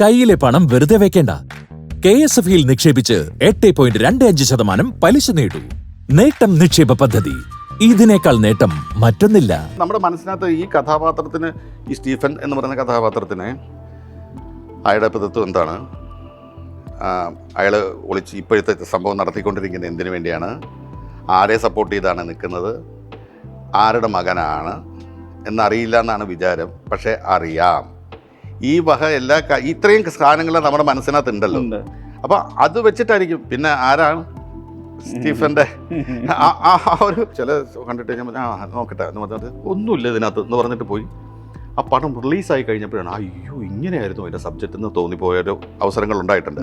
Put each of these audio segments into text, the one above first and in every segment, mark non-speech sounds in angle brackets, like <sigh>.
കയ്യിലെ പണം വെറുതെ വെക്കേണ്ട. കെ എസ് എഫ് ഇയിൽ നിക്ഷേപിച്ച് എട്ട് പോയിന്റ് രണ്ട് അഞ്ച് ശതമാനം പലിശ നേടൂ. നേട്ടം നിക്ഷേപ പദ്ധതി. ഇതിനേക്കാൾ നേട്ടം മറ്റൊന്നില്ല. നമ്മുടെ മനസ്സിനകത്ത് ഈ കഥാപാത്രത്തിന് ഈ സ്റ്റീഫൻ എന്ന് പറയുന്ന കഥാപാത്രത്തിന് അയാളുടെ പിതത്വം എന്താണ്? അയാൾ ഒളിച്ച് ഇപ്പോഴത്തെ സംഭവം നടത്തിക്കൊണ്ടിരിക്കുന്നത് എന്തിനു വേണ്ടിയാണ്? ആരെ സപ്പോർട്ട് ചെയ്താണ് നിൽക്കുന്നത്? ആരുടെ മകനാണ്? എന്നറിയില്ല എന്നാണ് വിചാരം. പക്ഷേ അറിയാം. ഈ വക എല്ലാ ഇത്രയും സാധനങ്ങൾ നമ്മുടെ മനസ്സിനകത്ത് ഉണ്ടല്ലോ അപ്പൊ അപ്പോൾ അത് വെച്ചിട്ടായിരിക്കും. പിന്നെ ആരാണ്? സ്റ്റീഫന്റെ ആ ഒരു ചില കണ്ടിട്ട് ഞാൻ ആ നോക്കട്ടെ എന്ന് പറഞ്ഞിട്ട് ഒന്നുമില്ല ഇതിനകത്ത് എന്ന് പറഞ്ഞിട്ട് പോയി. ആ പടം റിലീസായി കഴിഞ്ഞപ്പോഴാണ് അയ്യോ ഇങ്ങനെയായിരുന്നു അതിന്റെ സബ്ജക്റ്റ് എന്ന് തോന്നിപ്പോയ ഒരു അവസരങ്ങൾ ഉണ്ടായിട്ടുണ്ട്.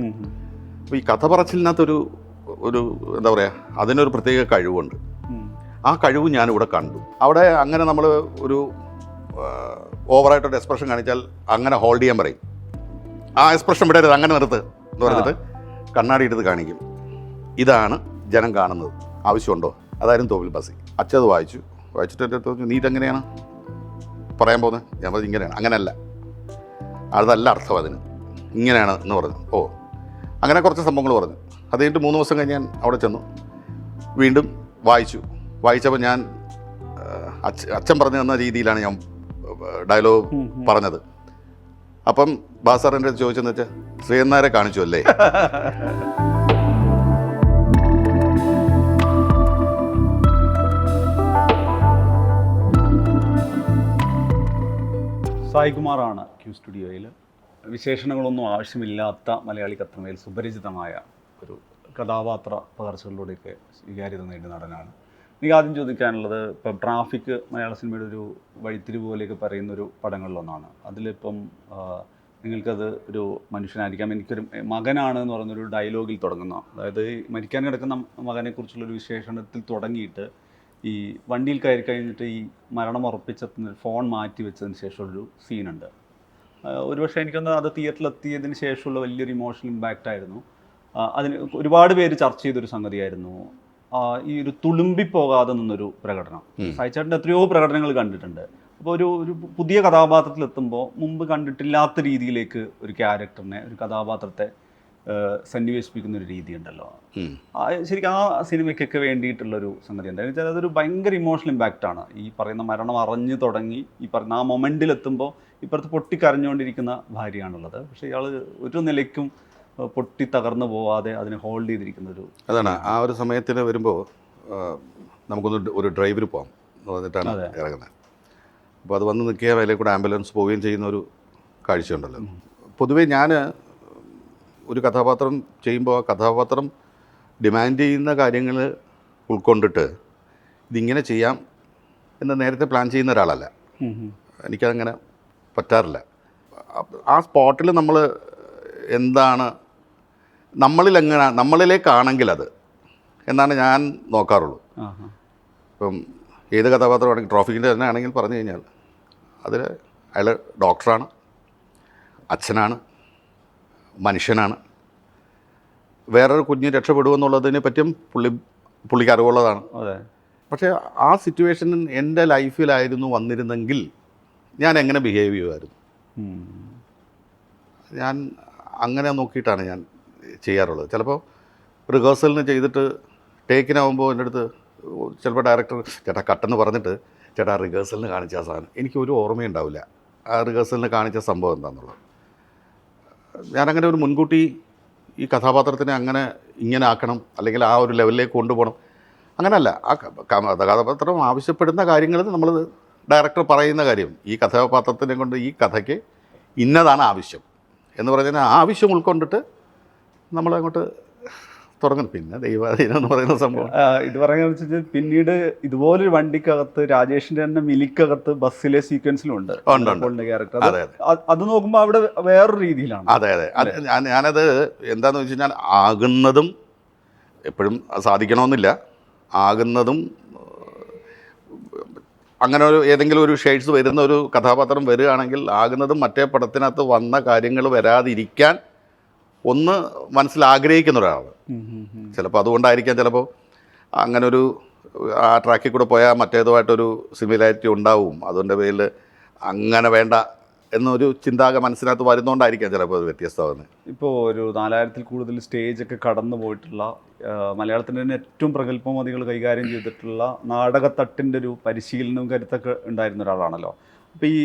അപ്പോൾ ഈ കഥ പറച്ചിലിനകത്തൊരു ഒരു എന്താ പറയുക അതിനൊരു പ്രത്യേക കഴിവുണ്ട്. ആ കഴിവ് ഞാനിവിടെ കണ്ടു. അവിടെ അങ്ങനെ നമ്മൾ ഒരു ഓവറായിട്ടൊരു എക്സ്പ്രഷൻ കാണിച്ചാൽ അങ്ങനെ ഹോൾഡ് ചെയ്യാൻ പറയും. ആ എക്സ്പ്രഷൻ വിടരുത് അങ്ങനെ നിർത്ത് എന്ന് പറഞ്ഞിട്ട് കണ്ണാടി എടുത്ത് കാണിക്കും. ഇതാണ് ജനം കാണുന്നത്. ആവശ്യമുണ്ടോ? അതായിരുന്നു തോപ്പിൽ ബസി. അച്ഛത് വായിച്ചു. വായിച്ചിട്ട് എന്റെ അടുത്ത് പറഞ്ഞു നീ ഇതെങ്ങനെയാണ് പറയാൻ പോകുന്നത് ഞാൻ പറഞ്ഞു ഇങ്ങനെയാണ്. അങ്ങനെയല്ല അതല്ല അർത്ഥം അതിന്. ഇങ്ങനെയാണ് എന്ന് പറഞ്ഞു. ഓ അങ്ങനെ കുറച്ച് സംഭവങ്ങൾ പറഞ്ഞു. അത് കഴിഞ്ഞിട്ട് മൂന്ന് ദിവസം കഴിഞ്ഞ് ഞാൻ അവിടെ ചെന്നു. വീണ്ടും വായിച്ചു. വായിച്ചപ്പോൾ ഞാൻ അച്ഛൻ പറഞ്ഞു തന്ന രീതിയിലാണ് ഞാൻ ഡയലോഗ്. പറഞ്ഞത്. അപ്പം ബാസാർ എന്റെ ചോദിച്ചെന്ന് വെച്ചാൽ ശ്രീനാരെ കാണിച്ചു അല്ലേ? സായികുമാറാണ് ക്യൂ സ്റ്റുഡിയോയിൽ വിശേഷണങ്ങളൊന്നും ആവശ്യമില്ലാത്ത മലയാളി കത്രമയിൽ സുപരിചിതമായ ഒരു കഥാപാത്ര പകർച്ചകളിലൂടെയൊക്കെ സ്വീകാര്യത നേടിയ നടനാണ്. എനിക്ക് ആദ്യം ചോദിക്കാനുള്ളത് ഇപ്പം ട്രാഫിക് മലയാള സിനിമയുടെ ഒരു വഴിത്തിരിവ് പോലെയൊക്കെ പറയുന്ന ഒരു പടങ്ങളിലൊന്നാണ്. അതിലിപ്പം നിങ്ങൾക്കത് ഒരു മനുഷ്യനായിരിക്കാം. എനിക്കൊരു മകനാണ് എന്ന് പറയുന്നൊരു ഡയലോഗിൽ തുടങ്ങുന്ന അതായത് മരിക്കാൻ കിടക്കുന്ന മകനെക്കുറിച്ചുള്ളൊരു വിശേഷണത്തിൽ തുടങ്ങിയിട്ട് ഈ വണ്ടിയിൽ കയറി കഴിഞ്ഞിട്ട് ഈ മരണം ഉറപ്പിച്ചെത്തുന്ന ഫോൺ മാറ്റി വെച്ചതിന് ശേഷമുള്ളൊരു സീനുണ്ട്. ഒരുപക്ഷെ എനിക്കൊന്ന് അത് തിയേറ്ററിൽ എത്തിയതിന് ശേഷമുള്ള വലിയൊരു ഇമോഷണൽ ഇമ്പാക്റ്റ് ആയിരുന്നു. ആ, അതിന് ഒരുപാട് പേര് ചർച്ച ചെയ്തൊരു സംഗതിയായിരുന്നു. ഈ ഒരു തുളുമ്പി പോകാതെ നിന്നൊരു പ്രകടനം. സായിച്ചാട്ടിന്റെ സായിച്ചേട്ടന്റെ എത്രയോ പ്രകടനങ്ങൾ കണ്ടിട്ടുണ്ട്. അപ്പോൾ ഒരു ഒരു പുതിയ കഥാപാത്രത്തിൽ എത്തുമ്പോൾ മുമ്പ് കണ്ടിട്ടില്ലാത്ത രീതിയിലേക്ക് ഒരു ക്യാരക്ടറിനെ ഒരു കഥാപാത്രത്തെ സന്നിവേശിപ്പിക്കുന്ന ഒരു രീതി ഉണ്ടല്ലോ ശരിക്കും ആ സിനിമയ്ക്കൊക്കെ വേണ്ടിയിട്ടുള്ളൊരു സംഗതി എന്താണെന്ന് വെച്ചാൽ അതൊരു ഭയങ്കര ഇമോഷണൽ ഇമ്പാക്റ്റ് ആണ്. ഈ പറയുന്ന മരണം അറിഞ്ഞു തുടങ്ങി ഈ പറയുന്ന ആ മൊമെന്റിലെത്തുമ്പോൾ ഇപ്പുറത്ത് പൊട്ടിക്കരഞ്ഞുകൊണ്ടിരിക്കുന്ന ഭാര്യയാണുള്ളത്. പക്ഷേ ഇയാൾ ഒരു നിലയ്ക്കും പൊട്ടി തകർന്നു പോവാതെ അതിനെ ഹോൾഡ് ചെയ്തിരിക്കുന്ന ഒരു അതാണ്. ആ ഒരു സമയത്തിന് വരുമ്പോൾ നമുക്കൊന്ന് ഒരു ഡ്രൈവിന് പോകാം എന്ന് പറഞ്ഞിട്ടാണ് ഇറങ്ങുന്നത്. അപ്പോൾ അത് വന്ന് നിൽക്കുക അതിലെ കൂടെ ആംബുലൻസ് പോവുകയും ചെയ്യുന്ന ഒരു കാഴ്ചയുണ്ടല്ലോ പൊതുവേ ഞാൻ ഒരു കഥാപാത്രം ചെയ്യുമ്പോൾ ആ കഥാപാത്രം ഡിമാൻഡ് ചെയ്യുന്ന കാര്യങ്ങൾ ഉൾക്കൊണ്ടിട്ട് ഇതിങ്ങനെ ചെയ്യാം എന്ന് നേരത്തെ പ്ലാൻ ചെയ്യുന്ന ഒരാളല്ല. എനിക്കതങ്ങനെ പറ്റാറില്ല. ആ സ്പോട്ടിൽ നമ്മൾ എന്താണ് നമ്മളിൽ എങ്ങനെ നമ്മളിലേക്കാണെങ്കിൽ അത് എന്നാണ് ഞാൻ നോക്കാറുള്ളൂ. ഇപ്പം ഏത് കഥാപാത്രമാണെങ്കിൽ ട്രോഫിക്കിന്റെ തന്നെ ആണെങ്കിൽ പറഞ്ഞു കഴിഞ്ഞാൽ അതിൽ അയാൾ ഡോക്ടറാണ് അച്ഛനാണ് മനുഷ്യനാണ്. വേറൊരു കുഞ്ഞ് രക്ഷപ്പെടുമെന്നുള്ളതിനെ പറ്റിയും പുള്ളി പുള്ളിക്ക് അറിവുള്ളതാണ്. അതെ. പക്ഷേ ആ സിറ്റുവേഷൻ എന്റെ ലൈഫിലായിരുന്നു വന്നിരുന്നെങ്കിൽ ഞാൻ എങ്ങനെ ബിഹേവ് ചെയ്യുമായിരുന്നു? ഞാൻ അങ്ങനെ നോക്കിയിട്ടാണ് ഞാൻ ചെയ്യാറുള്ളത്. ചിലപ്പോൾ റിഹേഴ്സലിന് ചെയ്തിട്ട് ടേക്കിനാവുമ്പോൾ എന്റെ അടുത്ത് ചിലപ്പോൾ ഡയറക്ടർ ചേട്ടാ കട്ടെന്ന് പറഞ്ഞിട്ട് ചേട്ടാ റിഹേഴ്സലിന് കാണിച്ച ആ സാധനം. എനിക്ക് ഒരു ഓർമ്മയുണ്ടാവില്ല ആ റിഹേഴ്സലിന് കാണിച്ച സംഭവം എന്താണെന്നുള്ളത് ഞാനങ്ങനെ ഒരു മുൻകൂട്ടി ഈ കഥാപാത്രത്തിനെ അങ്ങനെ ഇങ്ങനെ ആക്കണം അല്ലെങ്കിൽ ആ ഒരു ലെവലിലേക്ക് കൊണ്ടുപോകണം. അങ്ങനല്ല. ആ കഥാപാത്രം ആവശ്യപ്പെടുന്ന കാര്യങ്ങൾ നമ്മൾ ഡയറക്ടർ പറയുന്ന കാര്യം ഈ കഥാപാത്രത്തിനെ കൊണ്ട് ഈ കഥയ്ക്ക് ഇന്നതാണ് ആവശ്യം എന്ന് പറഞ്ഞാൽ ആ ആവശ്യം ഉൾക്കൊണ്ടിട്ട് നമ്മളങ്ങോട്ട് തുടങ്ങും പിന്നെ ദൈവാധീനം എന്ന് പറയുന്ന സംഭവം. ഇത് പറയുന്നത് വെച്ചാൽ പിന്നീട് ഇതുപോലൊരു വണ്ടിക്കകത്ത് രാജേഷിന്റെ തന്നെ മിലിക്കകത്ത് ബസ്സിലെ സീക്വൻസിലും ഉണ്ട്. ക്യാരക്ടർ അതെ നോക്കുമ്പോൾ അവിടെ വേറൊരു രീതിയിലാണ്. അതെ അതെ. അത് ഞാൻ ഞാനത് എന്താന്ന് വെച്ച് കഴിഞ്ഞാൽ ആകുന്നതും എപ്പോഴും സാധിക്കണമെന്നില്ല. ആകുന്നതും അങ്ങനെ ഒരു ഏതെങ്കിലും ഒരു ഷെയ്ഡ്സ് വരുന്ന ഒരു കഥാപാത്രം വരികയാണെങ്കിൽ ആകുന്നതും മറ്റേ പടത്തിനകത്ത് വന്ന കാര്യങ്ങൾ വരാതിരിക്കാൻ ഒന്ന് മനസ്സിൽ ആഗ്രഹിക്കുന്ന ഒരാൾ. ചിലപ്പോൾ അതുകൊണ്ടായിരിക്കാം ചിലപ്പോൾ അങ്ങനെ ഒരു ആ ട്രാക്കിൽ കൂടെ പോയാൽ മറ്റേതുമായിട്ടൊരു സിമിലാരിറ്റി ഉണ്ടാവും. അതുകൊണ്ട് പേരിൽ അങ്ങനെ വേണ്ട എന്നൊരു ചിന്താഗ മനസ്സിനകത്ത് വരുന്നതുകൊണ്ടായിരിക്കാം ചിലപ്പോൾ അത് വ്യത്യസ്തമാകുന്നത്. ഇപ്പോൾ ഒരു നാലായിരത്തിൽ കൂടുതൽ സ്റ്റേജൊക്കെ കടന്നു പോയിട്ടുള്ള മലയാളത്തിന്റെ തന്നെ ഏറ്റവും പ്രഗത്ഭമതികൾ കൈകാര്യം ചെയ്തിട്ടുള്ള നാടകത്തട്ടിന്റെ ഒരു പരിശീലനവും കരുത്തൊക്കെ ഉണ്ടായിരുന്ന ഒരാളാണല്ലോ. അപ്പോൾ ഈ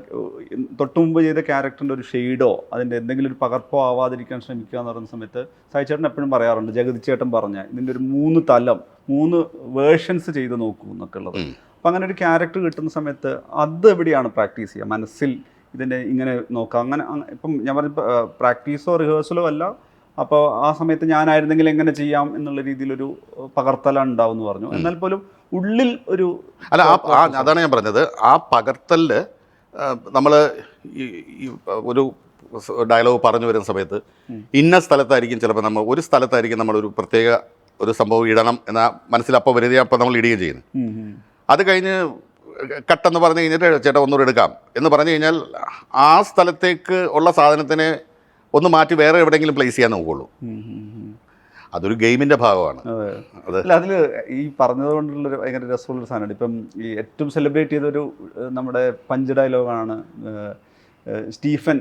തൊട്ടുമുമ്പ് തൊട്ടു മുമ്പ് ചെയ്ത ക്യാരക്ടറിന്റെ ഒരു ഷെയ്ഡോ അതിന്റെ എന്തെങ്കിലും ഒരു പകർപ്പോ ആവാതിരിക്കാൻ ശ്രമിക്കുക എന്ന് പറയുന്ന സമയത്ത് സായി ചേട്ടൻ എപ്പോഴും പറയാറുണ്ട് ജഗതി ചേട്ടൻ പറഞ്ഞ ഇതിന്റെ ഒരു മൂന്ന് തലം മൂന്ന് വേർഷൻസ് ചെയ്ത് നോക്കൂ എന്നൊക്കെ ഉള്ളത്. അപ്പം അങ്ങനെ ഒരു ക്യാരക്ടർ കിട്ടുന്ന സമയത്ത് അത് എവിടെയാണ് പ്രാക്ടീസ് ചെയ്യുക? മനസ്സിൽ ഇതിന്റെ ഇങ്ങനെ നോക്കുക? അങ്ങനെ അങ്ങ- ഇപ്പം ഞാൻ പറഞ്ഞ പ്രാക്ടീസോ റിഹേഴ്സലോ അല്ല അപ്പോൾ ആ സമയത്ത് ഞാനായിരുന്നെങ്കിൽ എങ്ങനെ ചെയ്യാം എന്നുള്ള രീതിയിലൊരു പകർത്തല ഉണ്ടാവും എന്ന് പറഞ്ഞു എന്നാൽ പോലും ഉള്ളിൽ ഒരു അല്ല ആ അതാണ് ഞാൻ പറഞ്ഞത്. ആ പകർത്തലിൽ നമ്മൾ ഈ ഒരു ഡയലോഗ് പറഞ്ഞു വരുന്ന സമയത്ത് ഇന്ന സ്ഥലത്തായിരിക്കും ചിലപ്പോൾ നമ്മൾ ഒരു സ്ഥലത്തായിരിക്കും നമ്മളൊരു പ്രത്യേക ഒരു സംഭവം ഇടണം എന്ന മനസ്സിൽ അപ്പോൾ വരികയും അപ്പോൾ നമ്മൾ ഇടുകയും ചെയ്യുന്നു. ഉം, ഉം. അത് കഴിഞ്ഞ് കട്ടെന്ന് പറഞ്ഞു കഴിഞ്ഞിട്ട് ചേട്ടാ ഒന്നുകൂടെ എടുക്കാം എന്ന് പറഞ്ഞു കഴിഞ്ഞാൽ ആ സ്ഥലത്തേക്ക് ഉള്ള സാധനത്തിനെ ഒന്ന് മാറ്റി വേറെ എവിടെയെങ്കിലും പ്ലേസ് ചെയ്യാൻ ഉം. അതൊരു ഗെയിമിന്റെ ഭാഗമാണ്. അല്ല അതിൽ ഈ പറഞ്ഞത് കൊണ്ടുള്ളൊരു ഭയങ്കര രസമുള്ളൊരു സാധനമാണ്. ഇപ്പം ഈ ഏറ്റവും സെലിബ്രേറ്റ് ചെയ്തൊരു നമ്മുടെ പഞ്ച് ഡയലോഗാണ് സ്റ്റീഫൻ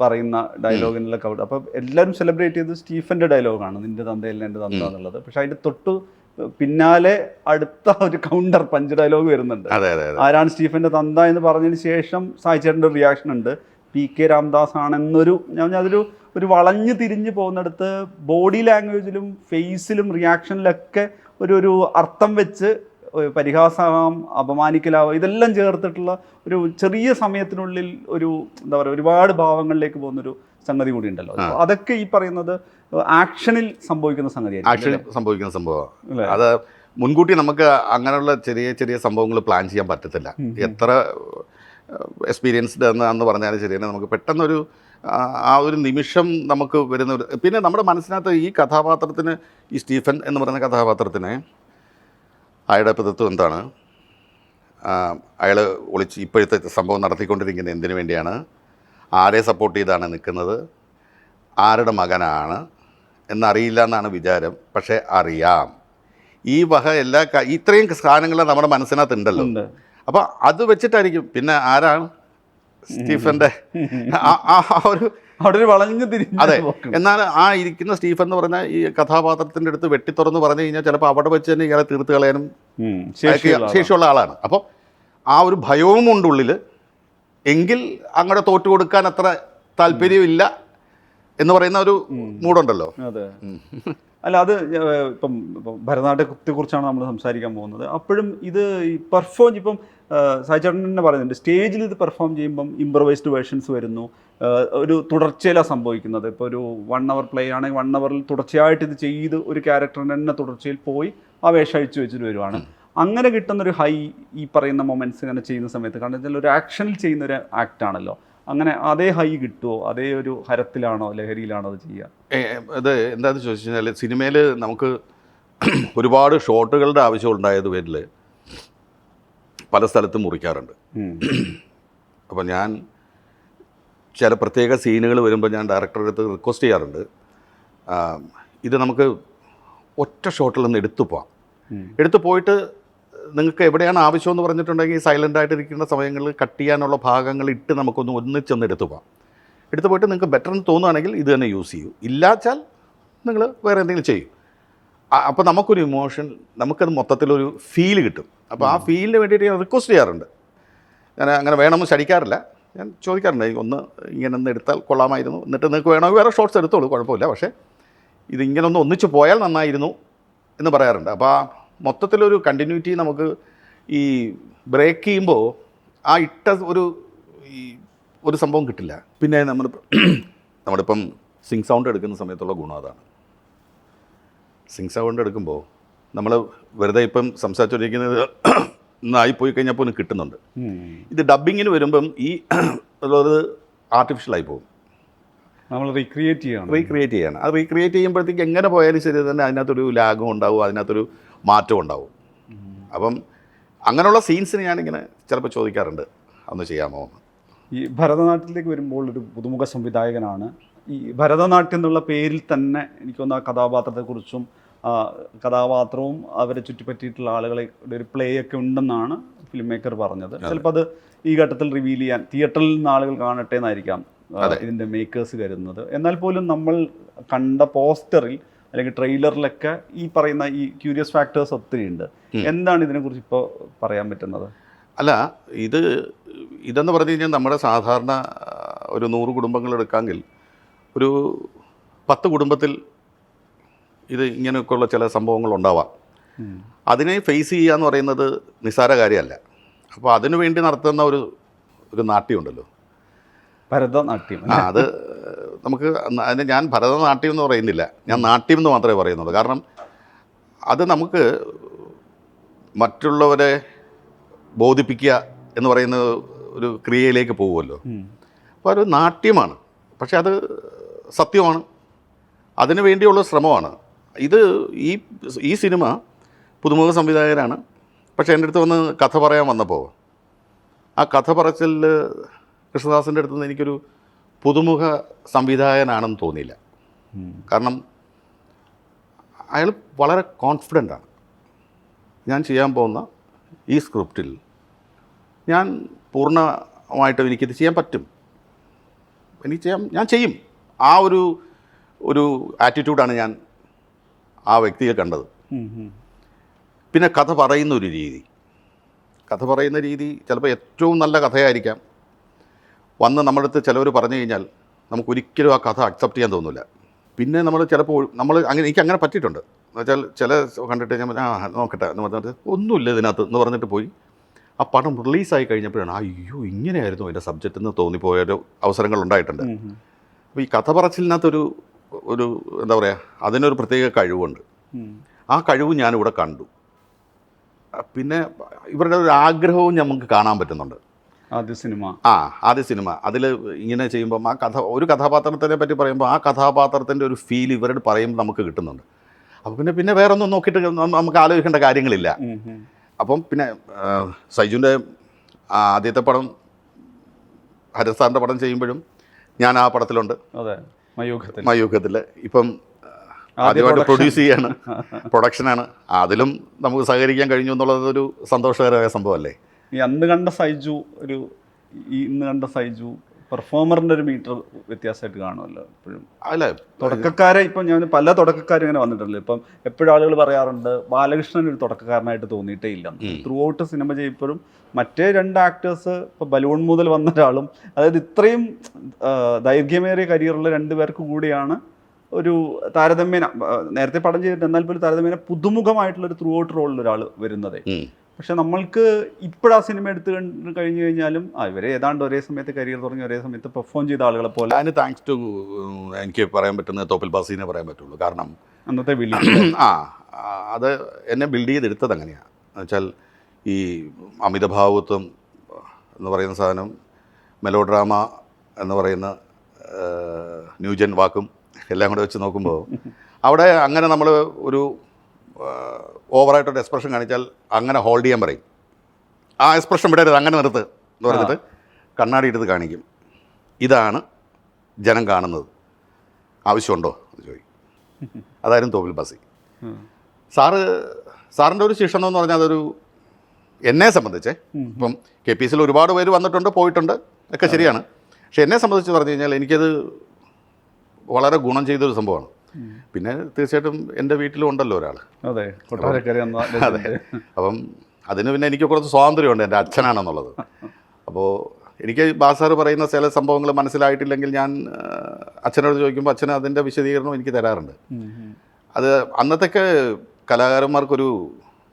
പറയുന്ന ഡയലോഗിനുള്ള കൗട്ട് അപ്പം എല്ലാവരും സെലിബ്രേറ്റ് ചെയ്തത് സ്റ്റീഫന്റെ ഡയലോഗാണ് നിന്റെ തന്തയല്ല എന്റെ തന്ത എന്നുള്ളത്. പക്ഷേ അതിന്റെ തൊട്ട് പിന്നാലെ അടുത്ത ഒരു കൗണ്ടർ പഞ്ച് ഡയലോഗ് വരുന്നുണ്ട്. അതെ അതെ അതെ. ആരാണ് സ്റ്റീഫന്റെ തന്ത എന്ന് പറഞ്ഞതിന് ശേഷം സായിച്ചേട്ടന്റെ റിയാക്ഷൻ ഉണ്ട്. പി കെ രാംദാസ് ആണെന്നൊരു ഞാൻ അതൊരു ഒരു വളഞ്ഞു തിരിഞ്ഞു പോകുന്നിടത്ത് ബോഡി ലാംഗ്വേജിലും ഫേസിലും റിയാക്ഷനിലൊക്കെ ഒരു ഒരു അർത്ഥം വെച്ച് പരിഹാസമാവാം അപമാനിക്കലാവാം ഇതെല്ലാം ചേർത്തിട്ടുള്ള ഒരു ചെറിയ സമയത്തിനുള്ളിൽ ഒരു എന്താ പറയുക ഒരുപാട് ഭാവങ്ങളിലേക്ക് പോകുന്നൊരു സംഗതി കൂടി ഉണ്ടല്ലോ. അതൊക്കെ ഈ പറയുന്നത് ആക്ഷനിൽ സംഭവിക്കുന്ന സംഗതിയാണ് ആക്ഷനിൽ സംഭവിക്കുന്ന സംഭവമാണ് അല്ലേ? അത് മുൻകൂട്ടി നമുക്ക് അങ്ങനെയുള്ള ചെറിയ ചെറിയ സംഭവങ്ങൾ പ്ലാൻ ചെയ്യാൻ പറ്റത്തില്ല. എത്ര എക്സ്പീരിയൻസ്ഡ് എന്ന് അന്ന് പറഞ്ഞാലും ശരിയാണ് നമുക്ക് പെട്ടെന്നൊരു ആ, ഒരു നിമിഷം നമുക്ക് വരുന്ന ഒരു പിന്നെ നമ്മുടെ മനസ്സിനകത്ത് ഈ കഥാപാത്രത്തിന് ഈ സ്റ്റീഫൻ എന്ന് പറയുന്ന കഥാപാത്രത്തിന് അയാളുടെ പിതൃത്വം എന്താണ്? അയാൾ ഒളിച്ച് ഇപ്പോഴത്തെ സംഭവം നടത്തിക്കൊണ്ടിരിക്കുന്നത് എന്തിനു വേണ്ടിയാണ്? ആരെ സപ്പോർട്ട് ചെയ്താണ് നിൽക്കുന്നത്? ആരുടെ മകനാണ്? എന്നറിയില്ല എന്നാണ് വിചാരം പക്ഷേ അറിയാം. ഈ വക എല്ലാ ഇത്രയും സാധനങ്ങൾ നമ്മുടെ മനസ്സിനകത്ത് ഉണ്ടല്ലോ. അപ്പോൾ അത് വെച്ചിട്ടായിരിക്കും. പിന്നെ ആരാണ്? സ്റ്റീഫന്റെ ആ- ഒരു അവിടെ ഒരു വളഞ്ഞു തിരിഞ്ഞു അതെ എന്നാൽ ആ ഇരിക്കുന്ന സ്റ്റീഫൻ എന്ന് പറഞ്ഞാൽ ഈ കഥാപാത്രത്തിന്റെ അടുത്ത് വെട്ടിത്തുറന്ന് പറഞ്ഞു കഴിഞ്ഞാൽ ചിലപ്പോൾ അവിടെ വെച്ച് തന്നെ ഇയാളെ തീർത്ത് കളയാനും ശേഷിയുള്ള ആളാണ്. ശേഷിയുള്ള ആളാണ്. അപ്പോൾ ആ ഒരു ഭയവും ഉണ്ട് ഉള്ളിൽ എങ്കിൽ അങ്ങോട്ട് തോറ്റു കൊടുക്കാൻ അത്ര താല്പര്യമില്ല എന്ന് പറയുന്ന ഒരു മൂടുണ്ടല്ലോ അതെ. അല്ല അത് ഇപ്പം ഇപ്പം ഭരതനാട്യത്തെ കുറിച്ചാണ് നമ്മൾ സംസാരിക്കാൻ പോകുന്നത്. അപ്പോഴും ഇത് ഈ പെർഫോം ഇപ്പം സായിച്ചേട്ടൻ തന്നെ പറയുന്നുണ്ട് സ്റ്റേജിൽ ഇത് പെർഫോം ചെയ്യുമ്പം ഇമ്പ്രവൈസ്ഡ് വേർഷൻസ് വരുന്നു. ഒരു തുടർച്ചയിലാണ് സംഭവിക്കുന്നത്. ഇപ്പോൾ ഒരു വൺ അവർ പ്ലേ ആണെങ്കിൽ വൺ അവറിൽ തുടർച്ചയായിട്ട് ഇത് ചെയ്ത് ഒരു ക്യാരക്ടറിന് തന്നെ തുടർച്ചയിൽ പോയി ആ വേഷം അഴിച്ചു വെച്ചിട്ട് വരുവാണ്. അങ്ങനെ കിട്ടുന്നൊരു ഹൈ ഈ പറയുന്ന മൊമെന്റ്സ് ഇങ്ങനെ ചെയ്യുന്ന സമയത്ത് കാരണം വെച്ചാൽ ഒരു ആക്ഷനിൽ ചെയ്യുന്ന ഒരു ആക്ട് ആണല്ലോ. അങ്ങനെ അതേ ഹൈ കിട്ടുമോ അതേ ഒരു ഹരത്തിലാണോ? ലഹരിയിലാണോ അത് ചെയ്യുക? അത് എന്താണെന്ന് ചോദിച്ചു കഴിഞ്ഞാൽ സിനിമയിൽ നമുക്ക് ഒരുപാട് ഷോട്ടുകളുടെ ആവശ്യം ഉണ്ടായത് പേരിൽ പല സ്ഥലത്തും മുറിക്കാറുണ്ട്. അപ്പോൾ ഞാൻ ചില പ്രത്യേക സീനുകൾ വരുമ്പോൾ ഞാൻ ഡയറക്ടറുടെ അടുത്ത് റിക്വസ്റ്റ് ചെയ്യാറുണ്ട്. ഇത് നമുക്ക് ഒറ്റ ഷോട്ടിൽ നിന്ന് എടുത്തു പോവാം. എടുത്തു പോയിട്ട് നിങ്ങൾക്ക് എവിടെയാണ് ആവശ്യം എന്ന് പറഞ്ഞിട്ടുണ്ടെങ്കിൽ സൈലന്റ് ആയിട്ടിരിക്കുന്ന സമയങ്ങളിൽ കട്ട് ചെയ്യാനുള്ള ഭാഗങ്ങൾ ഇട്ട് നമുക്കൊന്ന് ഒന്നിച്ചൊന്ന് എടുത്തു പോകാം എടുത്തു പോയിട്ട് നിങ്ങൾക്ക് ബെറ്റർ എന്ന് തോന്നുകയാണെങ്കിൽ ഇത് തന്നെ യൂസ് ചെയ്യൂ. ഇല്ലാച്ചാൽ നിങ്ങൾ വേറെ എന്തെങ്കിലും ചെയ്യും. അപ്പോൾ നമുക്കൊരു ഇമോഷൻ നമുക്കത് മൊത്തത്തിലൊരു ഫീൽ കിട്ടും. അപ്പോൾ ആ ഫീലിന് വേണ്ടിയിട്ട് ഞാൻ റിക്വസ്റ്റ് ചെയ്യാറുണ്ട്. ഞാൻ അങ്ങനെ വേണമെന്ന് ശടിക്കാറില്ല ഞാൻ ചോദിക്കാറുണ്ട് ഒന്ന് ഇങ്ങനെ ഒന്ന് എടുത്താൽ കൊള്ളാമായിരുന്നു. എന്നിട്ട് നിങ്ങൾക്ക് വേണമെങ്കിൽ വേറെ ഷോർട്ട്സ് എടുത്തോളൂ കുഴപ്പമില്ല. പക്ഷേ ഇത് ഇങ്ങനെ ഒന്ന് ഒന്നിച്ച് പോയാൽ നന്നായിരുന്നു എന്ന് പറയാറുണ്ട്. അപ്പോൾ ആ മൊത്തത്തിലൊരു കണ്ടിന്യൂറ്റി നമുക്ക് ഈ ബ്രേക്ക് ചെയ്യുമ്പോൾ ആ ഇട്ട ഒരു ഈ ഒരു സംഭവം കിട്ടില്ല. പിന്നെ നമ്മൾ <clears throat> നമ്മളിപ്പം സിങ് സൗണ്ട് എടുക്കുന്ന സമയത്തുള്ള ഗുണം അതാണ്. സിങ് സൗണ്ട് എടുക്കുമ്പോൾ നമ്മൾ വെറുതെ ഇപ്പം സംസാരിച്ചുകൊണ്ടിരിക്കുന്നത് <clears throat> ഒന്നായിപ്പോയി കഴിഞ്ഞപ്പോൾ ഒന്ന് കിട്ടുന്നുണ്ട്. ഉം. ഇത് ഡബിങ്ങിന് വരുമ്പം ഈ <clears throat> ഉള്ളത് ആർട്ടിഫിഷ്യലായി പോകും. നമ്മൾ റീക്രിയേറ്റ് ചെയ്യണം. റീക്രിയേറ്റ് ചെയ്യണം. അത് റീക്രിയേറ്റ് ചെയ്യുമ്പോഴത്തേക്ക് എങ്ങനെ പോയാലും ശരി തന്നെ അതിനകത്തൊരു ലാഗും ഉണ്ടാവും അതിനകത്തൊരു മാറ്റവും ഉണ്ടാവും. അപ്പം അങ്ങനെയുള്ള സീൻസിന് ഞാനിങ്ങനെ ചിലപ്പോൾ ചോദിക്കാറുണ്ട്. അന്ന് ചെയ്യാമോ എന്ന്. ഈ ഭരതനാട്യത്തിലേക്ക് വരുമ്പോൾ ഒരു പുതുമുഖ സംവിധായകനാണ്. ഈ ഭരതനാട്യം എന്നുള്ള പേരിൽ തന്നെ എനിക്കൊന്ന് ആ കഥാപാത്രത്തെക്കുറിച്ചും കഥാപാത്രവും അവരെ ചുറ്റിപ്പറ്റിയിട്ടുള്ള ആളുകളെ ഒരു പ്ലേ ഒക്കെ ഉണ്ടെന്നാണ് ഫിലിം മേക്കർ പറഞ്ഞത് ചിലപ്പോൾ അത് ഈ ഘട്ടത്തിൽ റിവീൽ ചെയ്യാൻ തിയേറ്ററിൽ നിന്ന് ആളുകൾ കാണട്ടെ എന്നായിരിക്കാം ഇതിന്റെ മേക്കേഴ്സ് കരുതുന്നത്. എന്നാൽ പോലും നമ്മൾ കണ്ട പോസ്റ്ററിൽ അല്ലെങ്കിൽ ട്രെയിലറിലൊക്കെ ഈ പറയുന്ന ഈ ക്യൂരിയസ് ഫാക്ടേഴ്സ് ഒത്തിരി ഉണ്ട്. എന്താണ് ഇതിനെക്കുറിച്ച് ഇപ്പോൾ പറയാൻ പറ്റുന്നത്? അല്ല ഇത് ഇതെന്ന് പറഞ്ഞു കഴിഞ്ഞാൽ നമ്മുടെ സാധാരണ ഒരു നൂറ് കുടുംബങ്ങൾ എടുക്കാമെങ്കിൽ ഒരു പത്ത് കുടുംബത്തിൽ ഇത് ഇങ്ങനെയൊക്കെയുള്ള ചില സംഭവങ്ങൾ ഉണ്ടാവാം. അതിനെ ഫേസ് ചെയ്യുക എന്ന് പറയുന്നത് നിസ്സാര കാര്യമല്ല. അപ്പോൾ അതിനു വേണ്ടി നടത്തുന്ന ഒരു ഒരു നാട്യമുണ്ടല്ലോ. ഭരതനാട്യം. ആ അത് നമുക്ക് അതിന് ഞാൻ ഭരതനാട്യം എന്ന് പറയുന്നില്ല. ഞാൻ നാട്യം എന്ന് മാത്രമേ പറയുന്നുള്ളൂ. കാരണം അത് നമുക്ക് മറ്റുള്ളവരെ ബോധിപ്പിക്കുക എന്ന് പറയുന്ന ഒരു ക്രിയയിലേക്ക് പോകുമല്ലോ. അപ്പോൾ ഒരു നാട്യമാണ്. പക്ഷേ അത് സത്യമാണ്. അതിനു വേണ്ടിയുള്ള ശ്രമമാണ്. ഇത് ഈ ഈ സിനിമ പുതുമുഖ സംവിധായകരാണ്. പക്ഷേ എന്റെ അടുത്ത് വന്ന് കഥ പറയാൻ വന്നപ്പോൾ ആ കഥ പറച്ചിൽ കൃഷ്ണദാസിന്റെ അടുത്ത് നിന്ന് എനിക്കൊരു പുതുമുഖ സംവിധായകനാണെന്ന് തോന്നിയില്ല. കാരണം അയാൾ വളരെ കോൺഫിഡന്റ് ആണ്. ഞാൻ ചെയ്യാൻ പോകുന്ന ഈ സ്ക്രിപ്റ്റിൽ ഞാൻ പൂർണമായിട്ടും എനിക്കിത് ചെയ്യാൻ പറ്റും. എനിക്ക് ചെയ്യാം ഞാൻ ചെയ്യും. ആ ഒരു ഒരു ആറ്റിറ്റ്യൂഡാണ് ഞാൻ ആ വ്യക്തിയെ കണ്ടത്. പിന്നെ കഥ പറയുന്ന ഒരു രീതി. കഥ പറയുന്ന രീതി ചിലപ്പോൾ ഏറ്റവും നല്ല കഥയായിരിക്കാം. വന്ന് നമ്മുടെ അടുത്ത് ചിലവർ പറഞ്ഞു കഴിഞ്ഞാൽ നമുക്ക് ഒരിക്കലും ആ കഥ അക്സെപ്റ്റ് ചെയ്യാൻ തോന്നില്ല പിന്നെ നമ്മൾ ചിലപ്പോൾ നമ്മൾ അങ്ങനെ എനിക്ക് അങ്ങനെ പറ്റിയിട്ടുണ്ട്. എന്ന് വെച്ചാൽ ചില കണ്ടിട്ട് ഞാൻ ആ നോക്കട്ടെ. എന്ന് പറഞ്ഞിട്ട് ഒന്നുമില്ല ഇതിനകത്ത് എന്ന് പറഞ്ഞിട്ട് പോയി. ആ പടം റിലീസായി കഴിഞ്ഞപ്പോഴാണ് അയ്യോ ഇങ്ങനെയായിരുന്നു അതിന്റെ സബ്ജക്റ്റ് എന്ന് തോന്നിപ്പോയ ഒരു അവസരങ്ങൾ ഉണ്ടായിട്ടുണ്ട്. അപ്പോൾ ഈ കഥ പറച്ചിലിനകത്തൊരു ഒരു എന്താ പറയുക അതിനൊരു പ്രത്യേക കഴിവുണ്ട്. ആ കഴിവ് ഞാനിവിടെ കണ്ടു. പിന്നെ ഇവരുടെ ഒരു ആഗ്രഹവും നമുക്ക് കാണാൻ പറ്റുന്നുണ്ട്. ആദ്യ സിനിമ. ആ ആദ്യ സിനിമ. അതിൽ ഇങ്ങനെ ചെയ്യുമ്പം ആ കഥ ഒരു കഥാപാത്രത്തിനെ പറ്റി പറയുമ്പോൾ ആ കഥാപാത്രത്തിന്റെ ഒരു ഫീൽ ഇവരോട് പറയുമ്പോൾ നമുക്ക് കിട്ടുന്നുണ്ട്. അപ്പോൾ പിന്നെ പിന്നെ വേറെ ഒന്നും നോക്കിയിട്ട് നമുക്ക് ആലോചിക്കേണ്ട കാര്യങ്ങളില്ല. അപ്പം പിന്നെ സൈജുന്റെ ആദ്യത്തെ പടം ഹരസാറിന്റെ പടം ചെയ്യുമ്പോഴും ഞാൻ ആ പടത്തിലുണ്ട്. അതെ മയൂഖത്തിൽ. മയൂഖത്തിൽ ഇപ്പം ആദ്യ ആദ്യമായിട്ട് പ്രൊഡ്യൂസ് ചെയ്യാണ്. <laughs> പ്രൊഡക്ഷനാണ് അതിലും നമുക്ക് സഹകരിക്കാൻ കഴിഞ്ഞു എന്നുള്ളത് ഒരു സന്തോഷകരമായ സംഭവമല്ലേ? ഈ അന്ന് കണ്ട സൈജു ഒരു ഈ ഇന്ന് കണ്ട സൈജു പെർഫോമറിന്റെ ഒരു മീറ്റർ വ്യത്യാസമായിട്ട് കാണുമല്ലോ എപ്പോഴും അല്ല തുടക്കക്കാരെ ഇപ്പം ഞാൻ പല തുടക്കക്കാരും ഇങ്ങനെ വന്നിട്ടുണ്ട് ഇപ്പം എപ്പോഴും ആളുകൾ പറയാറുണ്ട് ബാലകൃഷ്ണൻ ഒരു തുടക്കക്കാരനായിട്ട് തോന്നിയിട്ടേ ഇല്ല. ത്രൂ ഔട്ട് സിനിമ ചെയ്യുമ്പോഴും മറ്റേ രണ്ട് ആക്ടേഴ്സ് ഇപ്പം ബലൂൺ മുതൽ വന്ന ഒരാളും അതായത് ഇത്രയും ദൈർഘ്യമേറിയ കരിയറുള്ള രണ്ടു പേർക്ക് കൂടിയാണ് ഒരു താരതമ്യേന നേരത്തെ പടം ചെയ്തിട്ട് എന്നാൽ പോലും താരതമ്യേന പുതുമുഖമായിട്ടുള്ള ഒരു ത്രൂ ഔട്ട് റോളിൽ ഒരാൾ വരുന്നത്. പക്ഷെ നമ്മൾക്ക് ഇപ്പോഴാ സിനിമ എടുത്ത് കഴിഞ്ഞു കഴിഞ്ഞാലും ആ ഇവരെ ഏതാണ്ട് ഒരേ സമയത്ത് കരിയർ തുടങ്ങി ഒരേ സമയത്ത് പെർഫോം ചെയ്ത ആളുകളെ പോലെ അതിന് താങ്ക്സ് ടു എനിക്ക് പറയാൻ പറ്റുന്ന തോപ്പിൽ ബാസീനെ പറയാൻ പറ്റുള്ളൂ. കാരണം അന്നത്തെ വിളി. ആ അത് എന്നെ ബിൽഡ് ചെയ്തെടുത്തത് അങ്ങനെയാണ് എന്നുവെച്ചാൽ ഈ അമിതഭാവത്വം എന്ന് പറയുന്ന സാധനം മെലോഡ്രാമ എന്ന് പറയുന്ന ന്യൂജൻ വാക്കും എല്ലാം കൂടെ വെച്ച് നോക്കുമ്പോൾ അവിടെ അങ്ങനെ നമ്മൾ ഒരു ഓവറായിട്ടൊരു എക്സ്പ്രഷൻ കാണിച്ചാൽ അങ്ങനെ ഹോൾഡ് ചെയ്യാൻ പറയും. ആ എക്സ്പ്രഷൻ വിടരുത് അങ്ങനെ നിർത്ത് എന്ന് പറഞ്ഞിട്ട് കണ്ണാടി എടുത്ത് കാണിക്കും. ഇതാണ് ജനം കാണുന്നത്. ആവശ്യമുണ്ടോ? എന്ന് ചോദിക്കും. അതായിരുന്നു തോപ്പിൽ ബസി. സാറ് സാറിന്റെ ഒരു ശിക്ഷണം എന്ന് പറഞ്ഞാൽ അതൊരു എന്നെ സംബന്ധിച്ച്. ഇപ്പം കെ പി സിയിൽ ഒരുപാട് പേര് വന്നിട്ടുണ്ട് പോയിട്ടുണ്ട് ഒക്കെ ശരിയാണ്. പക്ഷെ എന്നെ സംബന്ധിച്ച് പറഞ്ഞു കഴിഞ്ഞാൽ എനിക്കത് വളരെ ഗുണം ചെയ്തൊരു സംഭവമാണ്. പിന്നെ തീർച്ചയായിട്ടും എന്റെ വീട്ടിലും ഉണ്ടല്ലോ ഒരാൾ അതെ അതെ. അപ്പം അതിന് പിന്നെ എനിക്ക് കുറച്ച് സ്വാതന്ത്ര്യമുണ്ട് എന്റെ അച്ഛനാണെന്നുള്ളത്. അപ്പോൾ എനിക്ക് ബാസാർ പറയുന്ന ചില സംഭവങ്ങൾ മനസ്സിലായിട്ടില്ലെങ്കിൽ ഞാൻ അച്ഛനോട് ചോദിക്കുമ്പോൾ അച്ഛൻ അതിന്റെ വിശദീകരണം എനിക്ക് തരാറുണ്ട്. അത് അന്നത്തെയൊക്കെ കലാകാരന്മാർക്കൊരു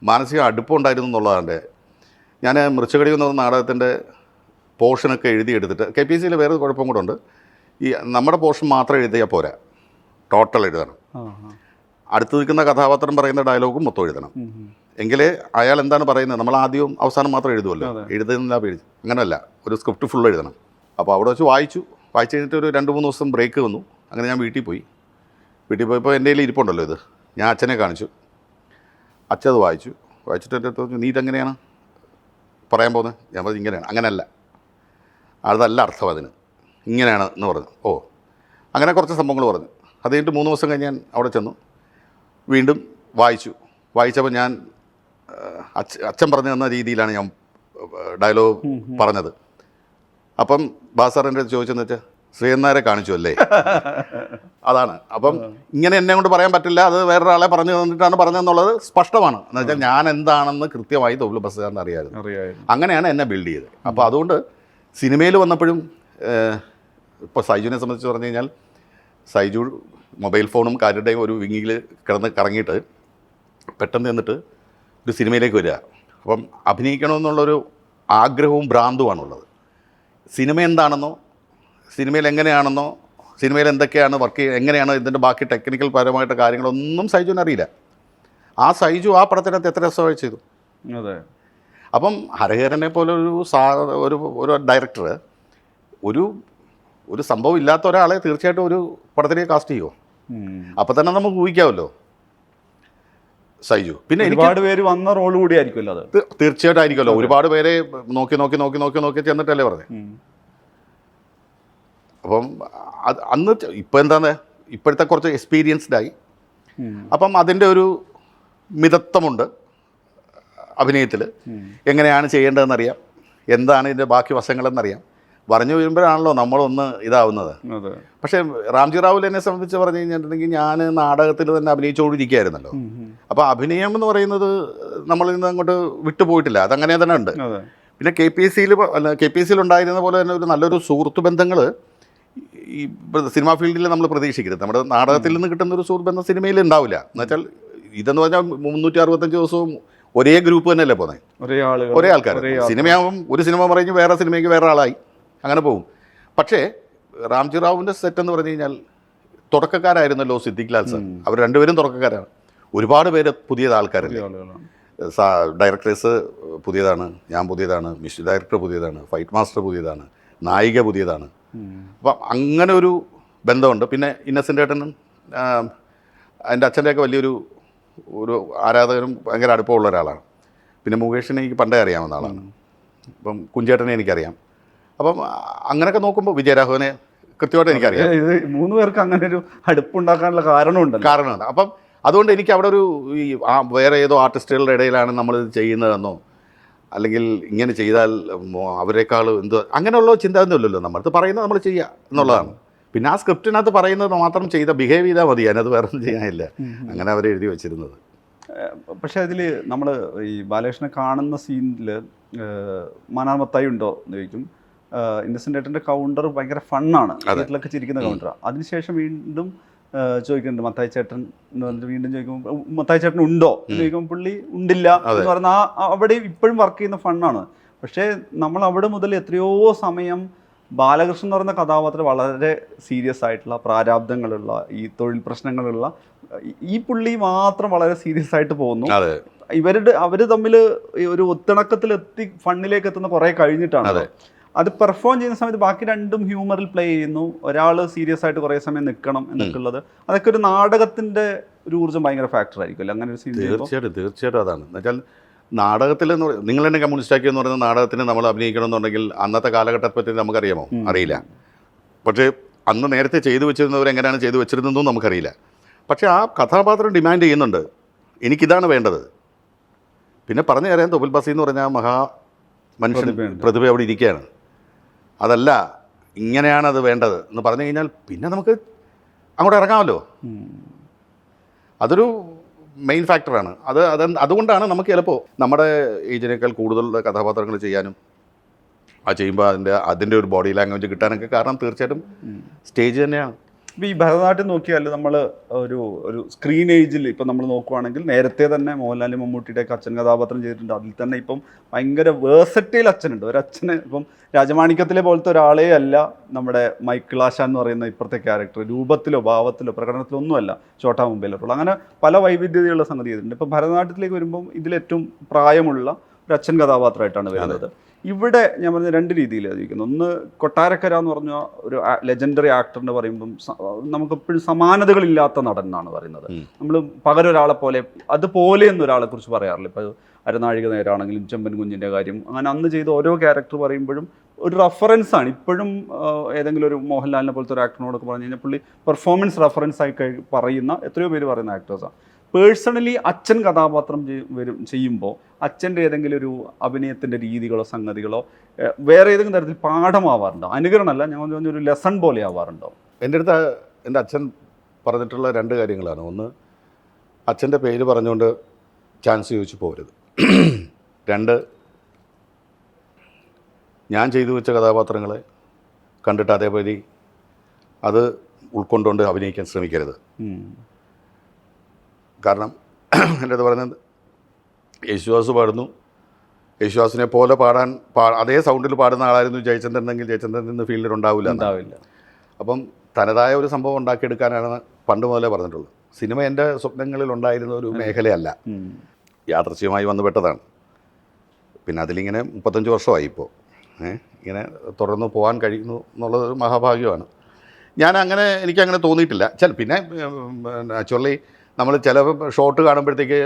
മാനസിക അടുപ്പമുണ്ടായിരുന്നു എന്നുള്ളതാണ്. ഞാൻ മൃച്ചകടി എന്ന നാടകത്തിന്റെ പോർഷനൊക്കെ എഴുതിയെടുത്തിട്ട് കെ പി സിയിൽ വേറെ കുഴപ്പം കൂടെ ഉണ്ട്. ഈ നമ്മുടെ പോർഷൻ മാത്രം എഴുതിയാൽ പോരാ. ടോട്ടൽ എഴുതണം. അടുത്ത് നിൽക്കുന്ന കഥാപാത്രം പറയുന്ന ഡയലോഗും മൊത്തം എഴുതണം. എങ്കിലേ അയാൾ എന്താണ് പറയുന്നത്? നമ്മൾ ആദ്യവും അവസാനം മാത്രം എഴുതുമല്ലോ. എഴുതുന്നില്ല അങ്ങനെയല്ല ഒരു സ്ക്രിപ്റ്റ് ഫുൾ എഴുതണം. അപ്പോൾ അവിടെ വെച്ച് വായിച്ചു. വായിച്ചു കഴിഞ്ഞിട്ട് ഒരു രണ്ട് മൂന്ന് ദിവസം ബ്രേക്ക് വന്നു. അങ്ങനെ ഞാൻ വീട്ടിൽ പോയി. വീട്ടിൽ പോയപ്പോൾ എന്റെ കയ്യിൽ ഇരിപ്പുണ്ടല്ലോ ഇത്. ഞാൻ അച്ഛനെ കാണിച്ചു. അച്ഛൻ അത് വായിച്ചു. വായിച്ചിട്ട് എന്റെ അടുത്ത് പറഞ്ഞു നീ ഇതെങ്ങനെയാണ് പറയാൻ പോകുന്നത് ഞാൻ പറഞ്ഞു ഇങ്ങനെയാണ്. അങ്ങനെയല്ല അതല്ല അർത്ഥം അതിന്. ഇങ്ങനെയാണ് എന്ന് പറഞ്ഞു. ഓ. അങ്ങനെ കുറച്ച് സംഭവങ്ങൾ പറഞ്ഞു. അത് കഴിഞ്ഞിട്ട് മൂന്ന് ദിവസം കഴിഞ്ഞ് ഞാൻ അവിടെ ചെന്നു. വീണ്ടും വായിച്ചു. വായിച്ചപ്പോൾ ഞാൻ അച്ഛ അച്ഛൻ പറഞ്ഞു തന്ന രീതിയിലാണ് ഞാൻ ഡയലോഗ് പറഞ്ഞത്. അപ്പം ബാസാർ എന്റെ ചോദിച്ചെന്ന് വെച്ചാൽ ശ്രീനാരെ കാണിച്ചു അല്ലേ? അതാണ്. അപ്പം ഇങ്ങനെ എന്നെ കൊണ്ട് പറയാൻ പറ്റില്ല. അത് വേറൊരാളെ പറഞ്ഞു തന്നിട്ടാണ് പറഞ്ഞതെന്നുള്ളത് സ്പഷ്ടമാണ്. എന്ന് വെച്ചാൽ ഞാൻ എന്താണെന്ന് കൃത്യമായി തൊഴിൽ ബസ്സുകാരൻ അറിയാമായിരുന്നു അങ്ങനെയാണ് എന്നെ ബിൽഡ് ചെയ്തത്. അപ്പോൾ അതുകൊണ്ട് സിനിമയിൽ വന്നപ്പോഴും ഇപ്പോൾ സൈജുവിനെ സംബന്ധിച്ച് പറഞ്ഞു കഴിഞ്ഞാൽ സൈജു മൊബൈൽ ഫോണും കാരുടെയും ഒരു വിങ്ങിയിൽ കിടന്ന് കറങ്ങിയിട്ട് പെട്ടെന്ന് എന്നിട്ട് ഒരു സിനിമയിലേക്ക് വരിക. അപ്പം അഭിനയിക്കണമെന്നുള്ളൊരു ആഗ്രഹവും ഭ്രാന്തുമാണുള്ളത് സിനിമ എന്താണെന്നോ സിനിമയിൽ എങ്ങനെയാണെന്നോ സിനിമയിൽ എന്തൊക്കെയാണ് വർക്ക് ചെയ്യുക എങ്ങനെയാണ് ഇതിന്റെ ബാക്കി ടെക്നിക്കൽ പരമായിട്ട് കാര്യങ്ങളൊന്നും സൈജുവിന് അറിയില്ല. ആ സൈജു ആ പടത്തിനകത്ത് എത്ര രസമായി ചെയ്തു? അതെ. അപ്പം ഹരഹരനെ പോലെ ഒരു സാ ഒരു ഒരു ഡയറക്ടർ ഒരു ഒരു സംഭവം ഇല്ലാത്ത ഒരാളെ തീർച്ചയായിട്ടും ഒരു പടത്തിലേക്ക് കാസ്റ്റ് ചെയ്യുമോ അപ്പൊ തന്നെ നമുക്ക് ഊഹിക്കാമല്ലോ. സൈജു. പിന്നെ ഒരുപാട് പേര് വന്ന റോൾ കൂടി ആയിരിക്കുമല്ലോ അത്. തീർച്ചയായിട്ടും ആയിരിക്കുമല്ലോ. ഒരുപാട് പേരെ നോക്കി നോക്കി നോക്കി നോക്കി നോക്കി ചെന്നിട്ടല്ലേ പറഞ്ഞത് അപ്പം അത് അന്ന് ഇപ്പം എന്താണ് ഇപ്പോഴത്തെ കുറച്ച് എക്സ്പീരിയൻസ്ഡ് ആയി. അപ്പം അതിന്റെ ഒരു മിതത്വമുണ്ട് അഭിനയത്തിൽ. എങ്ങനെയാണ് ചെയ്യേണ്ടതെന്നറിയാം. എന്താണ് ഇതിന്റെ ബാക്കി വശങ്ങളെന്നറിയാം. പറഞ്ഞു വരുമ്പോഴാണല്ലോ നമ്മളൊന്ന് ഇതാവുന്നത്. പക്ഷേ റാംജി റാവുൽ എന്നെ സംബന്ധിച്ച് പറഞ്ഞു കഴിഞ്ഞിട്ടുണ്ടെങ്കിൽ ഞാൻ നാടകത്തിൽ തന്നെ അഭിനയിച്ചുകൊണ്ടിരിക്കുകയായിരുന്നല്ലോ. അപ്പോൾ അഭിനയം എന്ന് പറയുന്നത് നമ്മളിൽ നിന്ന് അങ്ങോട്ട് വിട്ടുപോയിട്ടില്ല. അതങ്ങനെ തന്നെ ഉണ്ട് പിന്നെ കെ പി എസ് സിയിൽ അല്ല കെ പി എസ് സിയിൽ ഉണ്ടായിരുന്ന പോലെ തന്നെ ഒരു നല്ലൊരു സുഹൃത്ത് ബന്ധങ്ങൾ ഈ സിനിമാ ഫീൽഡിൽ നമ്മൾ പ്രതീക്ഷിക്കരുത്. നമ്മുടെ നാടകത്തിൽ നിന്ന് കിട്ടുന്ന ഒരു സുഹൃത്ത് ബന്ധം സിനിമയിൽ ഉണ്ടാവില്ല. എന്നുവെച്ചാൽ ഇതെന്ന് പറഞ്ഞാൽ മുന്നൂറ്റി അറുപത്തഞ്ച് ദിവസവും ഒരേ ഗ്രൂപ്പ് തന്നെയല്ലേ പോകുന്നത് ഒരേ ആൾക്കാർ സിനിമയാകുമ്പം ഒരു സിനിമ പറഞ്ഞു വേറെ സിനിമയ്ക്ക് വേറെ ആളായി അങ്ങനെ പോകും. പക്ഷേ റാംജി റാവുവിന്റെ സെറ്റ് എന്ന് പറഞ്ഞു കഴിഞ്ഞാൽ തുടക്കക്കാരായിരുന്നല്ലോ സിദ്ദിഖ് ലാൽ സാർ. അവർ രണ്ടുപേരും തുടക്കക്കാരാണ്. ഒരുപാട് പേര് പുതിയ ആൾക്കാരല്ലേ? സാ- ഡയറക്ടേഴ്സ് പുതിയതാണ് ഞാൻ പുതിയതാണ് മിസ് ഡയറക്ടർ പുതിയതാണ് ഫൈറ്റ് മാസ്റ്റർ പുതിയതാണ് നായിക പുതിയതാണ്. അപ്പം അങ്ങനെ ഒരു ബന്ധമുണ്ട്. പിന്നെ ഇന്നസെന്റ് ഏട്ടനും എന്റെ അച്ഛന്റെയൊക്കെ വലിയൊരു ഒരു ആരാധകനും ഭയങ്കര അടുപ്പമുള്ള ഒരാളാണ്. പിന്നെ മുകേഷിനെ എനിക്ക് പണ്ടേ അറിയാവുന്ന ആളാണ്. അപ്പം കുഞ്ചേട്ടനെ എനിക്കറിയാം. അപ്പം അങ്ങനെയൊക്കെ നോക്കുമ്പോൾ വിജയരാഘവനെ കൃത്യമായിട്ട് എനിക്കറിയാം. ഇത് മൂന്ന് പേർക്ക് അങ്ങനെ ഒരു അടുപ്പുണ്ടാക്കാനുള്ള കാരണമുണ്ട് കാരണമുണ്ട്. അപ്പം അതുകൊണ്ട് എനിക്ക് അവിടെ ഒരു ഈ ആ വേറെ ഏതോ ആർട്ടിസ്റ്റുകളുടെ ഇടയിലാണ് നമ്മൾ ഇത് ചെയ്യുന്നതെന്നോ അല്ലെങ്കിൽ ഇങ്ങനെ ചെയ്താൽ അവരെക്കാളും എന്തോ അങ്ങനെയുള്ള ചിന്താതൊന്നുമില്ലല്ലോ നമ്മളത് പറയുന്നത് നമ്മൾ ചെയ്യുക എന്നുള്ളതാണ്. പിന്നെ ആ സ്ക്രിപ്റ്റിനകത്ത് പറയുന്നത് മാത്രം ചെയ്ത ബിഹേവ് ചെയ്താൽ മതി. അതിനകത്ത് വേറെ ഒന്നും ചെയ്യാനില്ല അങ്ങനെ അവർ എഴുതി വെച്ചിരുന്നത്. പക്ഷെ അതിൽ നമ്മൾ ഈ ബാലകൃഷ്ണനെ കാണുന്ന സീനിൽ മാനാമത്തായി ഉണ്ടോ എന്ന് ചോദിക്കും. ഇന്നസെന്റ് ഏട്ടന്റെ കൗണ്ടർ ഭയങ്കര ഫണ്ണാണ് വീട്ടിലൊക്കെ ചിരിക്കുന്ന കൗണ്ടറാണ് അതിനുശേഷം വീണ്ടും ചോദിക്കുന്നുണ്ട് മത്തായി ചേട്ടൻ എന്ന് പറഞ്ഞിട്ട് വീണ്ടും ചോദിക്കുമ്പോൾ മത്തായി ചേട്ടൻ ഉണ്ടോ? എന്ന് ചോദിക്കുമ്പോൾ പുള്ളി ഉണ്ടില്ല. എന്ന് പറഞ്ഞാൽ ആ അവിടെ ഇപ്പോഴും വർക്ക് ചെയ്യുന്ന ഫണ്ണാണ് പക്ഷേ നമ്മൾ അവിടെ മുതൽ എത്രയോ സമയം ബാലകൃഷ്ണൻ എന്ന് പറയുന്ന കഥാപാത്രം വളരെ സീരിയസ് ആയിട്ടുള്ള പ്രാരാബ്ദങ്ങളുള്ള ഈ തൊഴിൽ പ്രശ്നങ്ങളുള്ള ഈ- പുള്ളി മാത്രം വളരെ സീരിയസ് ആയിട്ട് പോകുന്നു. ഇവരുടെ അവർ തമ്മിൽ ഒരു ഒത്തിണക്കത്തിൽ എത്തി ഫണ്ണിലേക്ക് എത്തുന്ന കുറെ കഴിഞ്ഞിട്ടാണ് അതെ. പെർഫോം ചെയ്യുന്ന സമയത്ത് ബാക്കി രണ്ടും ഹ്യൂമറിൽ പ്ലേ ചെയ്യുന്നു. ഒരാൾ സീരിയസ് ആയിട്ട് കുറേ സമയം നിൽക്കണം എന്നൊക്കെ ഉള്ളത്. അതൊക്കെ ഒരു നാടകത്തിന്റെ ഒരു ഊർജം ഭയങ്കര ഫാക്ടർ ആയിരിക്കും അങ്ങനെ ഒരു സീൻ തീർച്ചയായിട്ടും തീർച്ചയായിട്ടും അതാണ്. എന്നുവെച്ചാൽ നാടകത്തിൽ എന്ന് പറയുന്നത് നിങ്ങൾ തന്നെ കമ്മ്യൂണിസ്റ്റാക്കി എന്ന് പറയുന്ന നാടകത്തിന് നമ്മൾ അഭിനയിക്കണം എന്നുണ്ടെങ്കിൽ അന്നത്തെ കാലഘട്ടത്തെ പറ്റി നമുക്കറിയാമോ അറിയില്ല. പക്ഷേ അന്ന് നേരത്തെ ചെയ്തു വെച്ചിരുന്നവർ എങ്ങനെയാണ് ചെയ്തു വെച്ചിരുന്നതെന്നും നമുക്കറിയില്ല. പക്ഷേ ആ കഥാപാത്രം ഡിമാൻഡ് ചെയ്യുന്നുണ്ട്. എനിക്കിതാണ് വേണ്ടത്. പിന്നെ പറഞ്ഞു തരാൻ തൊബിൽ ബസി എന്ന് പറഞ്ഞാൽ മഹാ മനുഷ്യൻ. പ്രതിഭ അവിടെ ഇരിക്കുകയാണ്. അതല്ല ഇങ്ങനെയാണ് അത് വേണ്ടത് എന്ന് പറഞ്ഞു കഴിഞ്ഞാൽ പിന്നെ നമുക്ക് അങ്ങോട്ട് ഇറങ്ങാമല്ലോ. അതൊരു മെയിൻ ഫാക്ടറാണ് അത് അത് അതുകൊണ്ടാണ് നമുക്ക് ചിലപ്പോൾ നമ്മുടെ ഏജിനേക്കാൾ കൂടുതൽ കഥാപാത്രങ്ങൾ ചെയ്യാനും ആ ചെയ്യുമ്പോൾ അതിന്റെ അതിന്റെ ഒരു ബോഡി ലാംഗ്വേജ് കിട്ടാനൊക്കെ കാരണം തീർച്ചയായിട്ടും സ്റ്റേജ് തന്നെയാണ്. ഇപ്പം ഈ ഭരതനാട്യം നോക്കിയാൽ നമ്മൾ ഒരു ഒരു സ്ക്രീൻ ഏജിൽ ഇപ്പം നമ്മൾ നോക്കുവാണെങ്കിൽ നേരത്തെ തന്നെ മോഹൻലാൽ മമ്മൂട്ടിയുടെ അച്ഛൻ കഥാപാത്രം ചെയ്തിട്ടുണ്ട്. അതിൽ തന്നെ ഇപ്പം ഭയങ്കര വേഴ്സറ്റൈൽ അച്ഛനുണ്ട്. ഒരു അച്ഛന് ഇപ്പം രാജമാണിക്യത്തിലെ പോലത്തെ ഒരാളേ അല്ല നമ്മുടെ മൈക്കിൾ ആശ എന്ന് പറയുന്ന ഇപ്പുറത്തെ ക്യാരക്ടർ രൂപത്തിലോ ഭാവത്തിലോ പ്രകടനത്തിലോ ഒന്നുമല്ല ചോട്ടാ മുമ്പിലോട്ടുള്ള അങ്ങനെ പല വൈവിധ്യതയുള്ള സംഗതി ചെയ്തിട്ടുണ്ട്. ഇപ്പം ഭരതനാട്യത്തിലേക്ക് വരുമ്പം ഇതിലേറ്റവും പ്രായമുള്ള ഒരു അച്ഛൻ കഥാപാത്രമായിട്ടാണ് വരുന്നത്. ഇവിടെ ഞാൻ പറഞ്ഞ രണ്ട് രീതിയിൽ ചോദിക്കുന്നു ഒന്ന് കൊട്ടാരക്കര എന്ന് പറഞ്ഞ ഒരു ലെജൻഡറി ആക്ടർ എന്ന് പറയുമ്പം നമുക്കെപ്പോഴും നമുക്ക് എപ്പോഴും സമാനതകളില്ലാത്ത നടൻ എന്നാണ് പറയുന്നത്. നമ്മൾ പകരൊരാളെ പോലെ അതുപോലെ എന്നൊരാളെ കുറിച്ച് പറയാറില്ല. ഇപ്പോൾ അരനാഴിക നേരാണെങ്കിലും ചെമ്പൻ കുഞ്ഞിന്റെ കാര്യം അങ്ങനെ അന്ന് ചെയ്ത ഓരോ ക്യാരക്ടർ പറയുമ്പോഴും ഒരു റഫറൻസ് ആണ്. ഇപ്പോഴും ഏതെങ്കിലും ഒരു മോഹൻലാലിനെ പോലത്തെ ഒരു ആക്ടറിനോടൊക്കെ പറഞ്ഞു കഴിഞ്ഞാൽ പുള്ളി പെർഫോമൻസ് റഫറൻസ് ആയി കഴി പറയുന്ന എത്രയോ പേര് പറയുന്ന ആക്ടേഴ്സാണ് പേഴ്സണലി അച്ഛൻ കഥാപാത്രം വരും ചെയ്യുമ്പോൾ അച്ഛന്റെ ഏതെങ്കിലും ഒരു അഭിനയത്തിന്റെ രീതികളോ സംഗതികളോ വേറെ ഏതെങ്കിലും തരത്തിൽ പാഠമാവാറുണ്ടോ? അനുകരണമല്ല ഞാൻ പറഞ്ഞ ഒരു ലെസൺ പോലെ ആവാറുണ്ടോ? എന്റെ അടുത്ത് എന്റെ അച്ഛൻ പറഞ്ഞിട്ടുള്ള രണ്ട് കാര്യങ്ങളാണ്. ഒന്ന് അച്ഛന്റെ പേര് പറഞ്ഞുകൊണ്ട് ചാൻസ് ചോദിച്ചു പോകരുത് രണ്ട് ഞാൻ ചെയ്തു വെച്ച കഥാപാത്രങ്ങളെ കണ്ടിട്ട് അതേപോലെ അത് ഉൾക്കൊണ്ടുകൊണ്ട് അഭിനയിക്കാൻ ശ്രമിക്കരുത്. കാരണം എന്റെ അടുത്ത് പറയുന്നത് യേശുദാസ് പാടുന്നു. യേശുദാസിനെ പോലെ പാടാൻ പാ അതേ സൗണ്ടിൽ പാടുന്ന ആളായിരുന്നു ജയചന്ദ്രൻ എന്നെങ്കിൽ ജയചന്ദ്രൻ ഇന്ന് ഫീൽഡിൽ ഉണ്ടാവില്ല. ഉണ്ടാവില്ല. അപ്പം തനതായ ഒരു സംഭവം ഉണ്ടാക്കിയെടുക്കാനാണ് പണ്ട് മുതലേ പറഞ്ഞിട്ടുള്ളത്. സിനിമ എന്റെ സ്വപ്നങ്ങളിൽ ഉണ്ടായിരുന്ന ഒരു മേഖലയല്ല. യാദൃശ്യമായി വന്നുപെട്ടതാണ്. പിന്നെ അതിലിങ്ങനെ മുപ്പത്തഞ്ച് വർഷമായി ഇപ്പോൾ. ഏഹ് ഇങ്ങനെ തുടർന്ന് പോകാൻ കഴിയുന്നു എന്നുള്ളത് മഹാഭാഗ്യമാണ്. ഞാൻ അങ്ങനെ എനിക്കങ്ങനെ തോന്നിയിട്ടില്ല. ചില പിന്നെ ആക്ച്വലി നമ്മൾ ചില ഷോട്ട് കാണുമ്പോഴത്തേക്ക്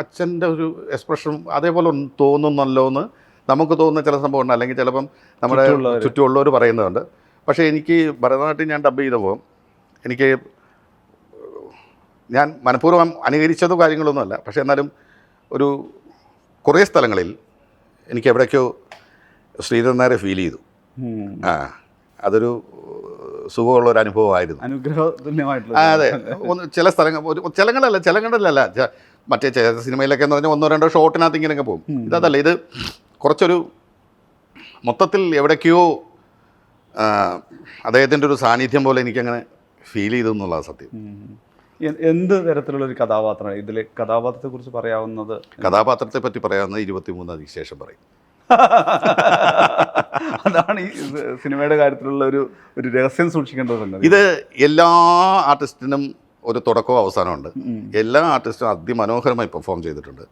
അച്ഛന്റെ ഒരു എക്സ്പ്രഷൻ അതേപോലെ തോന്നുന്നല്ലോ എന്ന് നമുക്ക് തോന്നുന്ന ചില സംഭവം ഉണ്ട് അല്ലെങ്കിൽ ചിലപ്പം നമ്മുടെ. ചുറ്റുമുള്ളവർ പറയുന്നുണ്ട്. പക്ഷേ എനിക്ക് ഭരതനാട്യം ഞാൻ ഡബ് ചെയ്തപ്പോൾ എനിക്ക് ഞാൻ മനഃപൂർവം അനുകരിച്ചതോ കാര്യങ്ങളൊന്നുമല്ല പക്ഷേ എന്നാലും ഒരു കുറേ സ്ഥലങ്ങളിൽ എനിക്ക് എവിടേക്കോ ശ്രീധരൻ നേരെ ഫീൽ ചെയ്തു. ആ അതൊരു സുഖമുള്ള ഒരു അനുഭവമായിരുന്നു അനുഗ്രഹ തുല്യമായിട്ടുള്ള അതെ ഒന്ന് ചില സ്ഥലങ്ങൾ ചിലങ്ങളല്ല ചിലങ്ങളല്ല ചിലങ്ങളിലല്ല. മറ്റേ ചില സിനിമയിലൊക്കെ എന്ന് പറഞ്ഞാൽ ഒന്നോ രണ്ടോ ഷോട്ടിനകത്ത് ഇങ്ങനെയൊക്കെ പോകും. ഇതല്ല ഇത് കുറച്ചൊരു മൊത്തത്തിൽ എവിടേക്കോ അദ്ദേഹത്തിന്റെ ഒരു സാന്നിധ്യം പോലെ എനിക്കങ്ങനെ ഫീൽ ചെയ്തു എന്നുള്ളതാണ് സത്യം. എന്ത് തരത്തിലുള്ള ഒരു കഥാപാത്രമാണ് ഇതിലെ? കഥാപാത്രത്തെ കുറിച്ച് പറയാവുന്നത്? കഥാപാത്രത്തെ പറ്റി പറയാവുന്നത് ഇരുപത്തിമൂന്നാം ശേഷം പറയും. <laughs> അതാണ് ഈ സിനിമയുടെ കാര്യത്തിലുള്ള ഒരു ഒരു രഹസ്യം സൂക്ഷിക്കേണ്ട സംഗതി. ഇത് എല്ലാ ആർട്ടിസ്റ്റിനും ഒരു തുടക്കവും അവസാനമുണ്ട് എല്ലാ ആർട്ടിസ്റ്റും അതിമനോഹരമായി പെർഫോം ചെയ്തിട്ടുണ്ട്.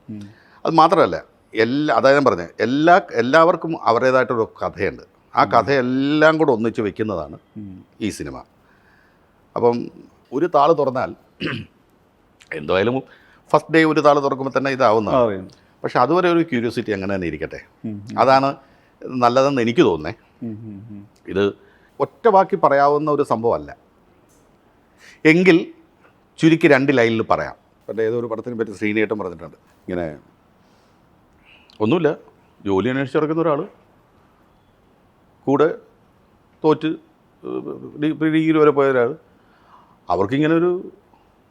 അത് മാത്രമല്ല എല്ലാ അതായത് ഞാൻ പറഞ്ഞത് എല്ലാ എല്ലാവർക്കും അവരുടേതായിട്ടൊരു കഥയുണ്ട്. ആ കഥയെല്ലാം കൂടെ ഒന്നിച്ച് വെക്കുന്നതാണ് ഈ സിനിമ. അപ്പം ഒരു താൾ തുറന്നാൽ എന്തായാലും ഫസ്റ്റ് ഡേ ഒരു താൾ തുറക്കുമ്പോൾ തന്നെ ഇതാവുന്നതാണ്. പക്ഷെ അതുവരെ ഒരു ക്യൂരിയോസിറ്റി അങ്ങനെ തന്നെ ഇരിക്കട്ടെ. അതാണ് നല്ലതെന്ന് എനിക്ക് തോന്നുന്നേ. ഇത് ഒറ്റ വാക്കി പറയാവുന്ന ഒരു സംഭവമല്ല. എങ്കിൽ ചുരുക്കി രണ്ട് ലൈനിൽ പറയാം. പണ്ട് ഏതൊരു ഒരു പടത്തിനെ പറ്റി ശ്രീനേട്ടം പറഞ്ഞിട്ടുണ്ട്. ഇങ്ങനെ ഒന്നുമില്ല. ജോലി അന്വേഷിച്ച് ഇറക്കുന്ന ഒരാൾ കൂടെ തോറ്റ് ഡിഗ്രി വരെ പോയ ഒരാൾ അവർക്കിങ്ങനെ ഒരു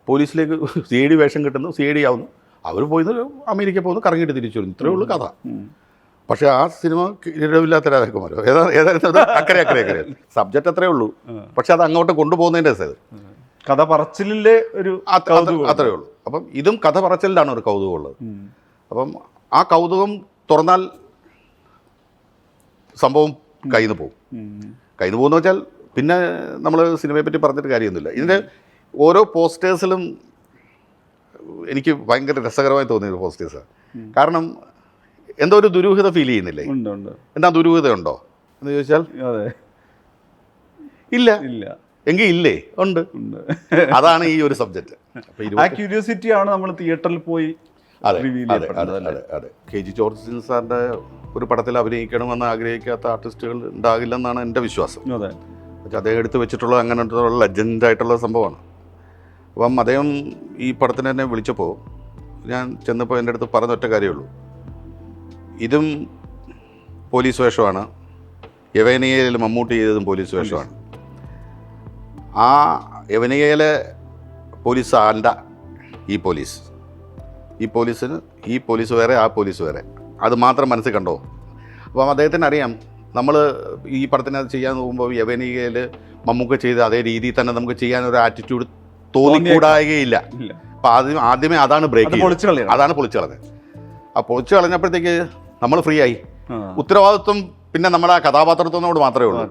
പോലീസിലേക്ക് സി ഡി വേഷം കിട്ടുന്നു സി ഡി ആവുന്നു. അവർ പോയി അമേരിക്ക പോകുന്നു കറങ്ങിയിട്ട് തിരിച്ചു വരുന്നു ഇത്രയേ ഉള്ളൂ കഥ. പക്ഷേ ആ സിനിമ കിരീടമില്ലാത്ത രാജകുമാരോ? ഏതാ ഏതായിരുന്നു? അക്കരെ അക്കരെ അക്കരെ. സബ്ജക്റ്റ് അത്രേ ഉള്ളൂ. പക്ഷെ അത് അങ്ങോട്ട് കൊണ്ടുപോകുന്നതിന്റെ രസം കഥ പറച്ചിലിന്റെ ഒരു. അത്രേ ഉള്ളൂ. അപ്പം ഇതും കഥ പറച്ചിലാണ് ഒരു കൗതുകമുള്ളത്. അപ്പം ആ കൗതുകം തുറന്നാൽ സംഭവം കയ്യിൽ നിന്ന് പോകും. കയ്യിൽ നിന്ന് പോകുന്ന വെച്ചാൽ പിന്നെ നമ്മൾ സിനിമയെ പറ്റി പറഞ്ഞിട്ട് കാര്യമൊന്നുമില്ല. ഇതിന്റെ ഓരോ പോസ്റ്റേഴ്സിലും എനിക്ക് ഭയങ്കര രസകരമായി തോന്നിയൊരു പോസ്റ്റേഴ്സാണ് കാരണം എന്തോ ഒരു ദുരൂഹത ഫീൽ ചെയ്യുന്നില്ലേ? ഉണ്ട് ഉണ്ട്. എന്താ ദുരൂഹതയുണ്ടോ? എന്ന് ചോദിച്ചാൽ അതെ. ഇല്ല. ഇല്ല. എങ്കിൽ ഇല്ലേ? ഉണ്ട്. ഉണ്ട്. അതാണ് ഈ ഒരു സബ്ജക്റ്റ് ആ ക്യൂരിയോസിറ്റി ആണ് നമ്മൾ തിയേറ്ററിൽ പോയി കെ ജി ജോർജ് സാറിന്റെ ഒരു പടത്തിൽ അഭിനയിക്കണമെന്ന് ആഗ്രഹിക്കാത്ത ആർട്ടിസ്റ്റുകൾ ഉണ്ടാകില്ലെന്നാണ് എന്റെ വിശ്വാസം. പക്ഷെ അദ്ദേഹം എടുത്ത് വെച്ചിട്ടുള്ള ലെജൻഡ് ആയിട്ടുള്ള സംഭവമാണ്. അപ്പം അദ്ദേഹം ഈ പടത്തിന് തന്നെ വിളിച്ചപ്പോൾ ഞാൻ ചെന്നപ്പോൾ എന്റെ അടുത്ത് പറഞ്ഞൊറ്റ കാര്യമുള്ളൂ ഇതും പോലീസ് വേഷമാണ്. യവനികയിൽ മമ്മൂട്ടി ചെയ്തതും പോലീസ് വേഷമാണ്. ആ യവനികയിലെ പോലീസ് അല്ല ഈ പോലീസ്. ഈ പോലീസിന് ഈ പോലീസ് വേറെ ആ പോലീസ് വേറെ. അത് മാത്രം മനസ്സിൽ കണ്ടോ? അപ്പം അദ്ദേഹത്തിന് അറിയാം നമ്മൾ ഈ പടത്തിനകത്ത് ചെയ്യാൻ നോക്കുമ്പോൾ യവനികയിൽ മമ്മൂക്ക ചെയ്ത അതേ രീതിയിൽ തന്നെ നമുക്ക് ചെയ്യാൻ ഒരു ആറ്റിറ്റ്യൂഡ് തോന്നിക്കൂടായികയില്ല. അപ്പം ആദ്യം ആദ്യമേ അതാണ് ബ്രേക്ക് അതാണ് പൊളിച്ചു കളഞ്ഞത് ആ പൊളിച്ചു കളഞ്ഞപ്പോഴത്തേക്ക് നമ്മൾ ഫ്രീ ആയി. ഉത്തരവാദിത്വം പിന്നെ നമ്മുടെ ആ കഥാപാത്രത്വത്തിനോട് മാത്രമേ ഉള്ളൂ.